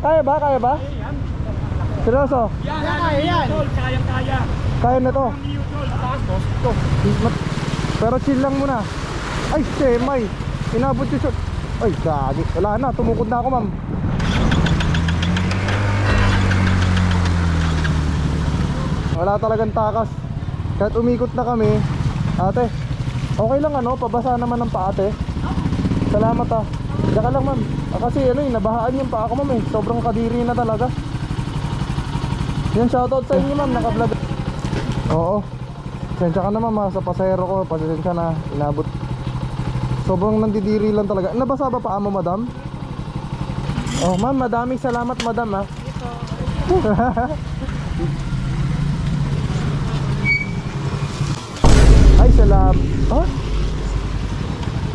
Kaya ba? Kaya ba? Seryoso? Yan, kaya yan. Kayang kaya. Kaya na to. Pero chill lang muna. Ay, semay. Inabot yung shot. Ay, gagi. Wala na. Tumukod na ako, ma'am. Wala talagang takas. Kahit umikot na kami. Ate, okay lang ano? Pabasa naman ng pa ate. Salamat ah. Diyan ka lang, ma'am. Ah, kasi ano eh, nabahaan yung pa ako, ma'am eh. Sobrang kadiri na talaga. Yan, shoutout sa inyo, ma'am. Naka-vlog. Oo. Pasensya ka na ma'am ha, sa pasahero ko, pasensya na, inabot. Sobrang nandidiri lang talaga. Nabasa ba paa mo madam? Oh ma'am, madaming salamat madam ha. Ay, salam. Oh?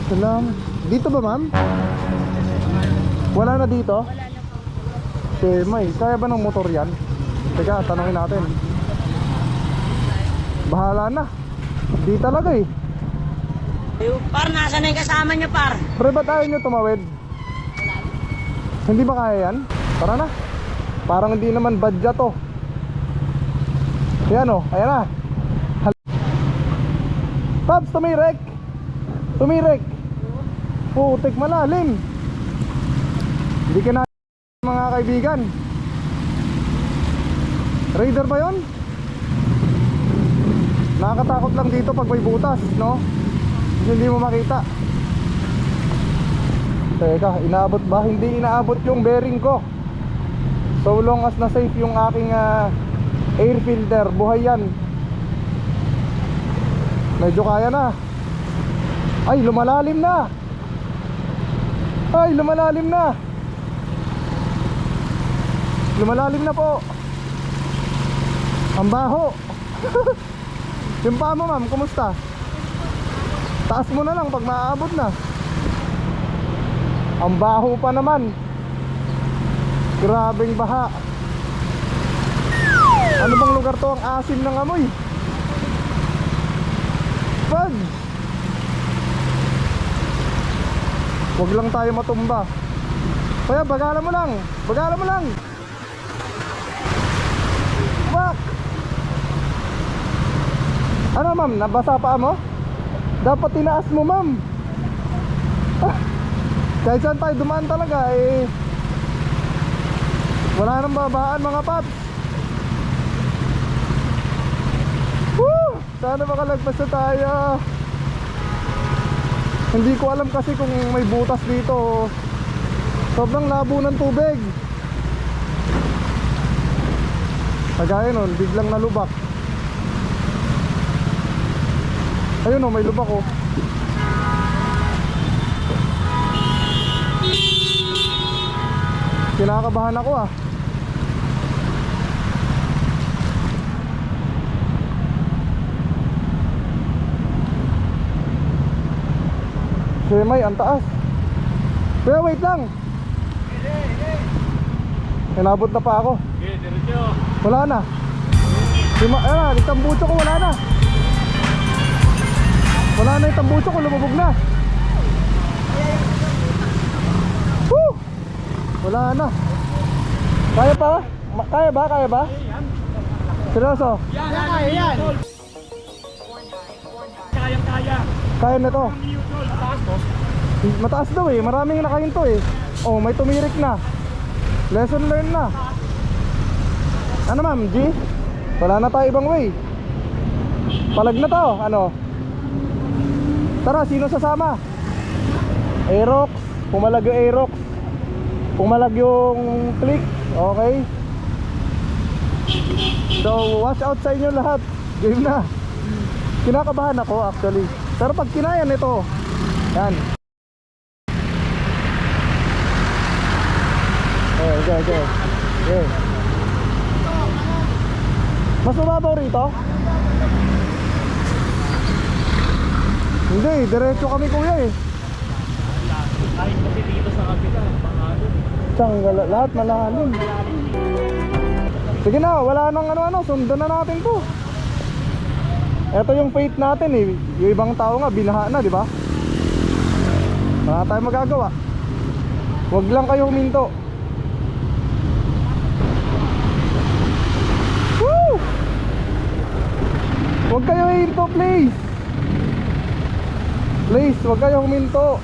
Salam. Dito ba ma'am? Wala na dito? Wala na po. Shemay, kaya ba ng motor yan? Teka, tanongin natin. Bahala na. Di talaga eh. Par, nasa na yung kasama niyo, par? Pre, ba't ayaw nyo tumawid? Hindi ba kaya yan? Tara na. Parang hindi naman badya to. Yan o, ayan na. Hal- Pops, tumirek! Tumirek! Putik malalim. Hindi ka na mga kaibigan. Raider ba yon? Nakakatakot lang dito pag may butas, no? Hindi mo makita. Teka, inaabot ba? Hindi inaabot yung bearing ko. So long as na safe yung aking ah, air filter, buhay yan. Medyo kaya na. Ay, lumalalim na. Ay, lumalalim na. Lumalalim na po. Ang baho. yung paa mo, ma'am, kumusta? Taas mo na lang pag maaabot na. Ang baho pa naman. Grabing baha. Ano bang lugar to ang asim ng amoy? Pag! Huwag lang tayo matumba. Kaya bagalan mo lang. Bagalan mo lang. Ano ma'am? Nabasa pa mo? Dapat tinaas mo ma'am. Ah, kahit saan tayo dumaan talaga eh. Wala nang babaan mga paps. Woo! Sana makalagpas na tayo. Hindi ko alam kasi kung may butas dito. Sobrang labo ng tubig. Kagaya nun, biglang nalubak. Ayun o, may lubak oh. Kinakabahan ako ah. Semay, ang taas. Kuya, wait lang. Inabot na pa ako. Okay, diretso. Wala na. Lima, ayan na, ko wala na. Wala na yung tambucho ko, lumubog na. Woo! Wala na. Kaya pa? Kaya ba? Kaya ba? Seryoso? Yan, kaya yan. Kayang kaya. Kaya na to. Mataas daw eh, maraming nakahinto eh. Oh, may tumirik na. Lesson learned na. Ano ma'am, G? Wala na tayo ibang way. Palag na to, ano? Tara, sino sasama? Aerox, pumalag yung Aerox. Pumalag yung click, okay? So, watch out sa inyo lahat. Game na. Kinakabahan ako actually. Pero pag kinaya nito, yan. Okay, okay, okay. Okay. Mas mababaw rito? Hindi, diretso kami kuya eh. Kahit kasi dito sa kabila, pangalan. Tanggal, lahat malalim. Sige na, wala nang ano-ano, sundan na natin to. Ito yung fate natin eh. Yung ibang tao nga, binaha na, di ba? Wala tayong magagawa. Huwag lang kayo huminto. Woo! Huwag kayo hinto, please! Please, huwag kayo huminto.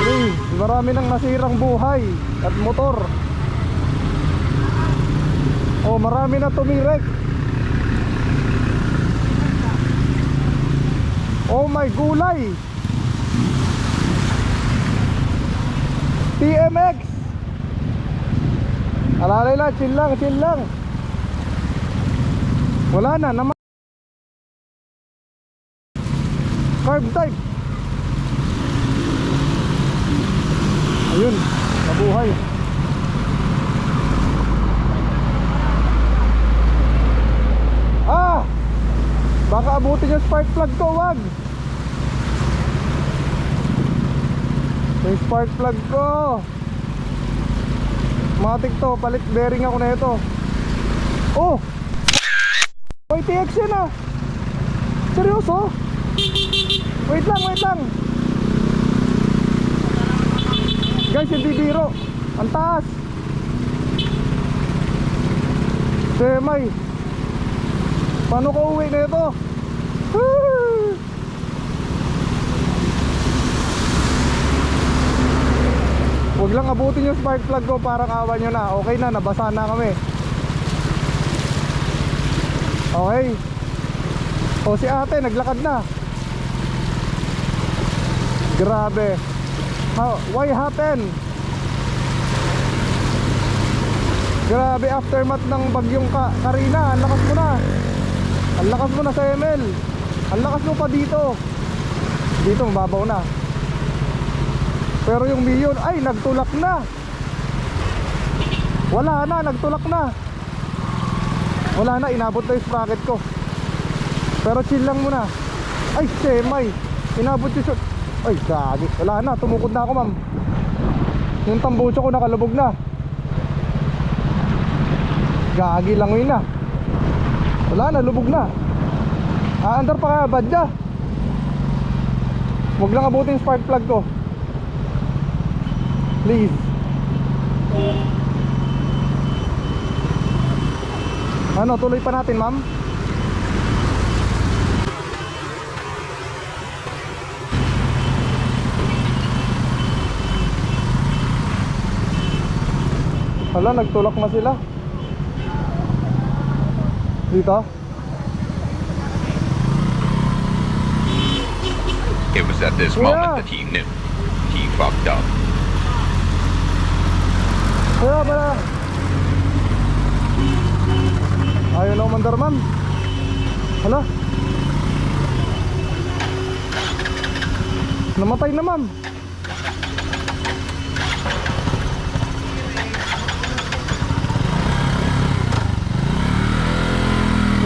Please, marami nang nasirang buhay at motor. Oh, marami na tumirek. Oh my gulay. TMX. Alalay lang, chill lang, chill lang. Wala na, naman. Carb type. Ayun, nabuhay. Ah! Baka abutin yung spark plug ko, wag. Yung spark plug ko. Matik to, palit bearing ako na ito. Oh! May TX yan ah. Seryoso? Wait lang, wait lang. Guys, hindi biro. Ang taas. Semay. Paano ko uwi na ito? Huwag lang abutin yung spark plug ko parang awan nyo na. Okay na, nabasa na kami. Okay. O si ate, naglakad na. Grabe. How, why happen? Grabe aftermath ng bagyong ka Karina, ang lakas mo na. Ang lakas mo na sa ML. Ang lakas mo pa dito. Dito mababaw na. Pero yung Mion, ay nagtulak na. Wala na, nagtulak na. Wala na, inabot na yung sprocket ko. Pero chill lang muna. Ay, semay. Inabot yung shot. Ay, gagi. Wala na, tumukod na ako, ma'am. Yung tambucho ko nakalubog na. Gagi lang yun na. Wala na, lubog na. Aandar pa kaya, badya. Huwag lang abutin yung spark plug ko. Please. Ano, tuloy pa natin, ma'am? Hala, nagtulak na sila. Dito? It was at this Yeah. moment that he knew. He fucked up. Kaya pala. Ayaw na umandar, ma'am. Hala. Namatay na, ma'am.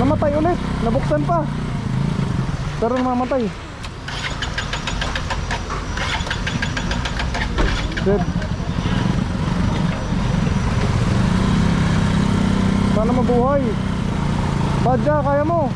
Namatay ulit. Nabuksan pa. Pero namamatay. Dead. Sana mabuhay. Badya, kaya mo.